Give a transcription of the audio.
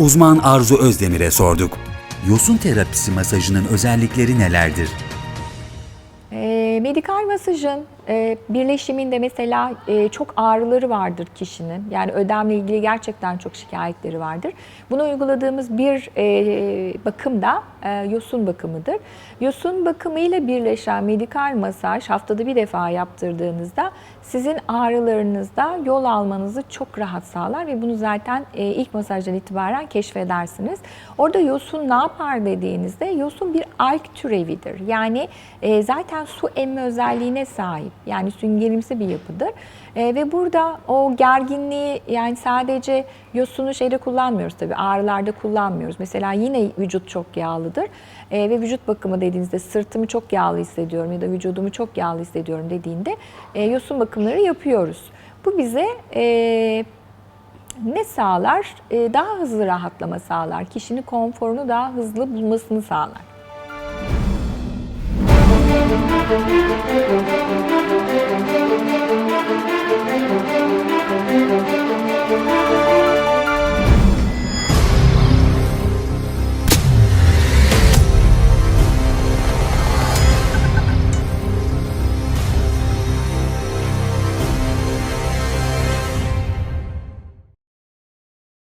Uzman Arzu Özdemir'e sorduk. Yosun terapisi masajının özellikleri nelerdir? E, medikal masajın e, birleşiminde mesela e, çok ağrıları vardır kişinin. Yani ödemle ilgili gerçekten çok şikayetleri vardır. Bunu uyguladığımız bir e, bakım da e, yosun bakımıdır. Yosun bakımıyla birleşen medikal masaj haftada bir defa yaptırdığınızda sizin ağrılarınızda yol almanızı çok rahat sağlar ve bunu zaten ilk masajdan itibaren keşfedersiniz. Orada yosun ne yapar dediğinizde yosun bir alg türevidir. Yani zaten su emme özelliğine sahip. Yani süngerimsi bir yapıdır. E, ve burada o gerginliği yani sadece yosunu şeyde kullanmıyoruz tabii ağrılarda kullanmıyoruz. Mesela yine vücut çok yağlıdır. E, ve vücut bakımı dediğinizde sırtımı çok yağlı hissediyorum ya da vücudumu çok yağlı hissediyorum dediğinde e, yosun bakımları yapıyoruz. Bu bize e, ne sağlar? E, daha hızlı rahatlama sağlar. Kişinin konforunu daha hızlı bulmasını sağlar.